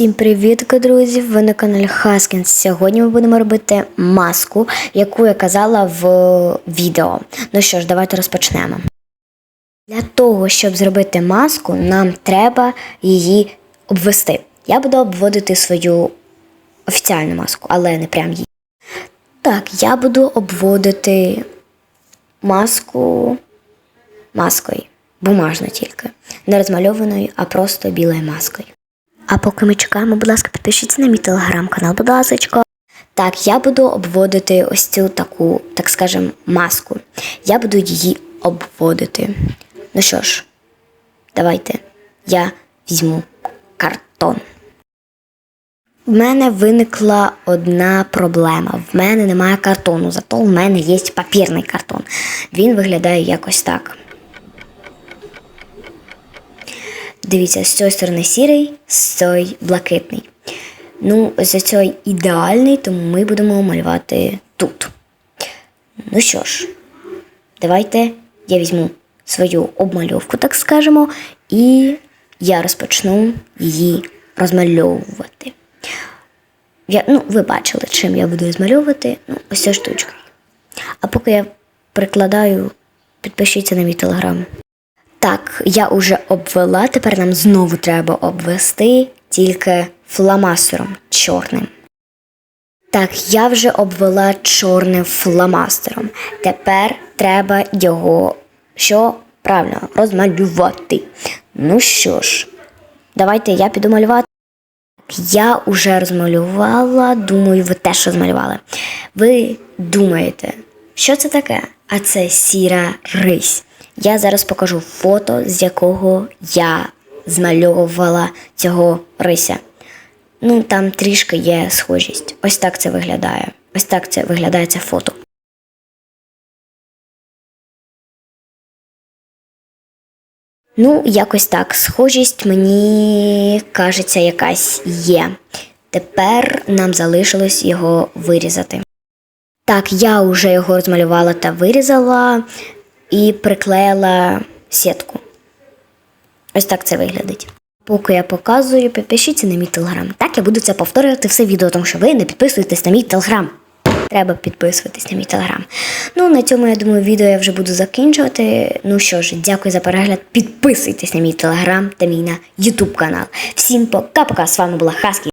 Всім привіт, друзі! Ви на каналі Хаскінс. Сьогодні ми будемо робити маску, яку я казала в відео. Ну що ж, давайте розпочнемо. Для того, щоб зробити маску, нам треба її обвести. Я буду обводити свою офіціальну маску, але не прям її. Так, я буду обводити маску маскою. Бумажною тільки. Не розмальованою, а просто білою маскою. А поки ми чекаємо, будь ласка, підпишіться на мій телеграм-канал, будь ласка. Так, я буду обводити ось цю таку, так скажем, маску. Я буду її обводити. Ну що ж, давайте я візьму картон. В мене виникла одна проблема. В мене немає картону, зато в мене є папірний картон. Він виглядає якось так. Дивіться, з цієї сторони сірий, з цієї блакитний. Ну, за цей ідеальний, тому ми будемо малювати тут. Ну що ж, давайте я візьму свою обмальовку, так скажемо, і я розпочну її розмальовувати. Я, ну, ви бачили, чим я буду розмальовувати. Ну, ось ця штучка. А поки я прикладаю, підпишіться на мій телеграм. Так, я уже обвела, тепер нам знову треба обвести тільки фломастером чорним. Так, я вже обвела чорним фломастером. Тепер треба його що правильно розмалювати. Ну що ж, давайте я піду малювати. Я уже розмалювала, думаю, ви теж розмалювали. Ви думаєте, що це таке? А це сіра рись. Я зараз покажу фото, з якого я змальовувала цього рися. Ну, там трішки є схожість. Ось так це виглядає. Ось так це виглядає це фото. Ну, якось так. Схожість мені кажеться якась є. Тепер нам залишилось його вирізати. Так, я вже його розмалювала та вирізала і приклеїла сітку. Ось так це виглядить. Поки я показую, підпишіться на мій телеграм. Так я буду це повторювати все відео, тому що ви не підписуєтесь на мій телеграм. Треба підписуватись на мій телеграм. Ну, на цьому, я думаю, відео я вже буду закінчувати. Ну що ж, дякую за перегляд. Підписуйтесь на мій телеграм та мій на Ютуб канал. Всім пока-пока. З вами була Хаскі.